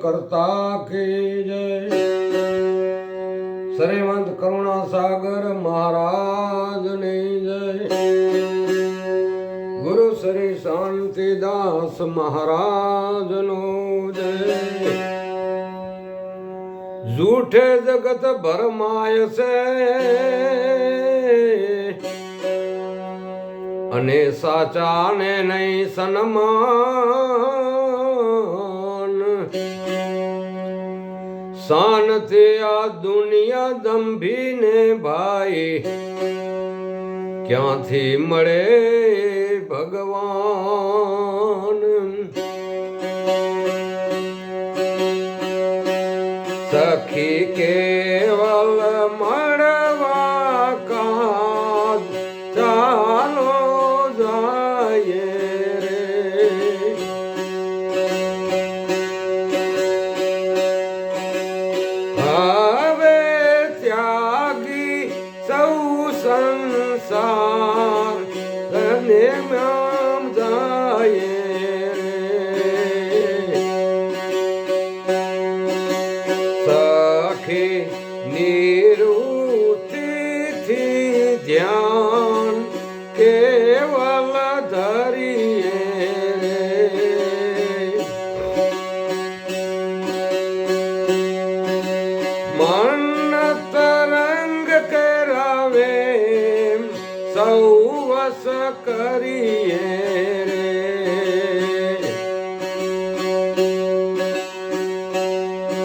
કરતા કે જય શ્રીમંત કરુણા સાગર મહારાજની જય. ગુરુ શ્રી શાંતિદાસ મહારાજનો જય. જૂઠે જગત ભરમાય છે. અને સાચાને નહીં સન્માન. શાનથી આ દુનિયા દંભીને ભાઈ. ક્યાંથી મળે ભગવાન? સંસાર અને નામ જાય. સખી નિરુતિથી ધ્યાન સૌ વસ કરીએ રે.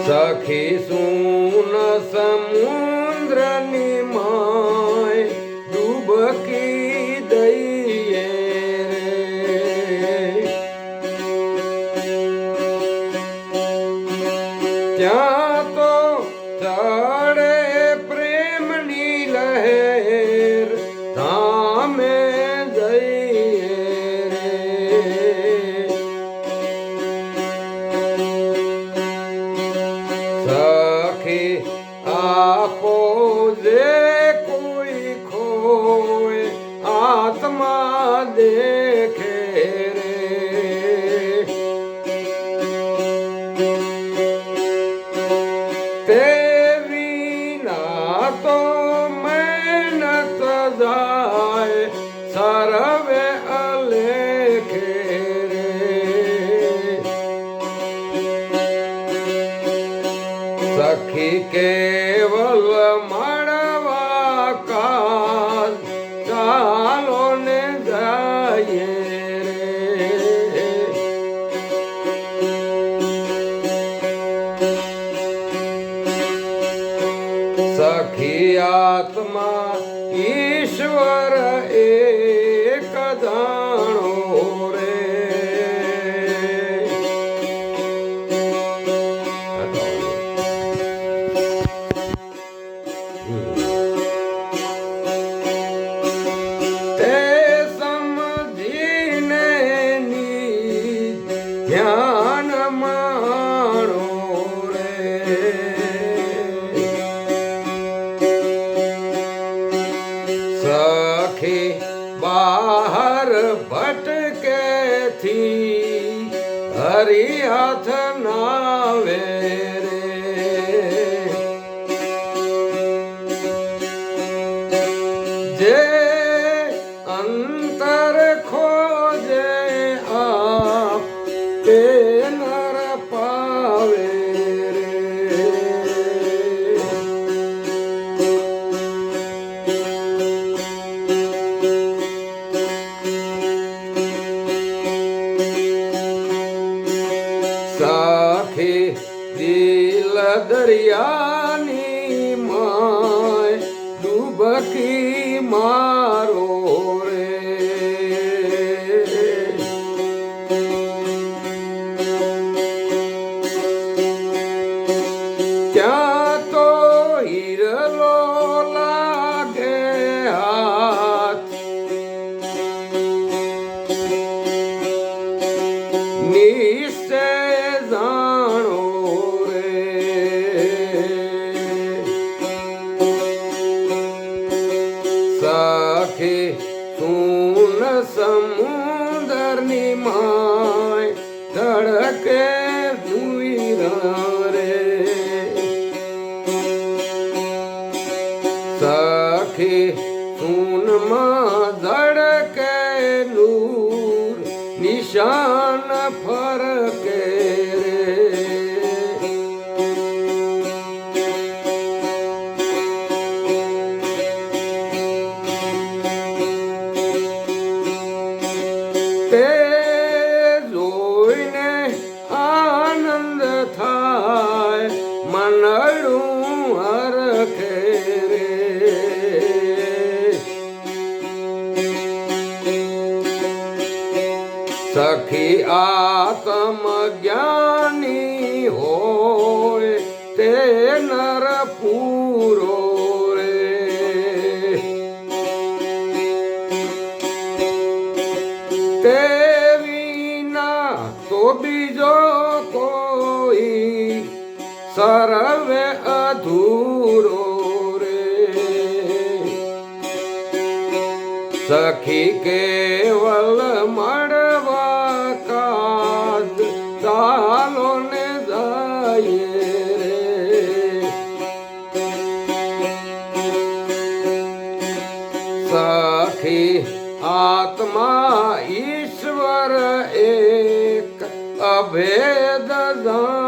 સખી સુન સમુદ્રની માય ડૂબકી દઈએ રે. ત્યાં તો ચડે પ્રેમની લહેર સખી આપો સખી કેવલ મળવા કાલ. ચાલો ને જઈએ રે. સખી આત્મા ઈશ્વર એક હરી હાથ સાખી દિલ દરિયાની માય ડૂબકી મારો સુઈ રે સખી સૂનમાં ધડકે નૂર નિશાન ફરકે હરખે રે સખી આત્મ જ્ઞાની હોય તે નર પૂરો રે. તે વિના તો બીજો કોઈ સરવે અધૂરો સખી કેવલ મળવા કાદ ચાલો ને જાય રે. સખી આત્મા ઈશ્વર એક અભેદ જાણો.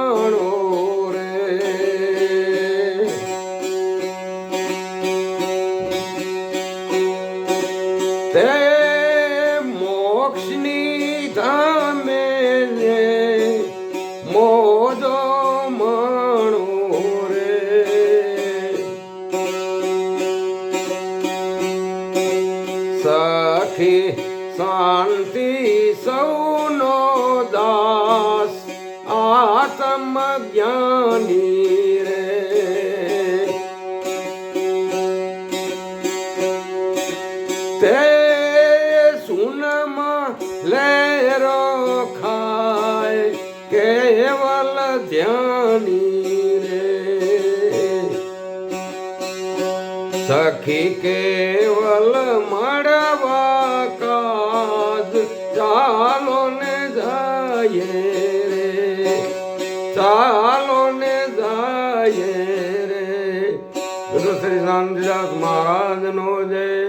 મોક્ષની ધામે ને મોજો મણો રે. સખી શાંતિ સૌનો દાસ આત્મ લેરો ખાય કેવલ ધ્યાની રે. સખી કેવલ મળવા કાજ ચાલો ને જાય રે. ચાલો ને જાય રે. ગુરુ શ્રી શાંતિદાસ મહારાજ નો જય.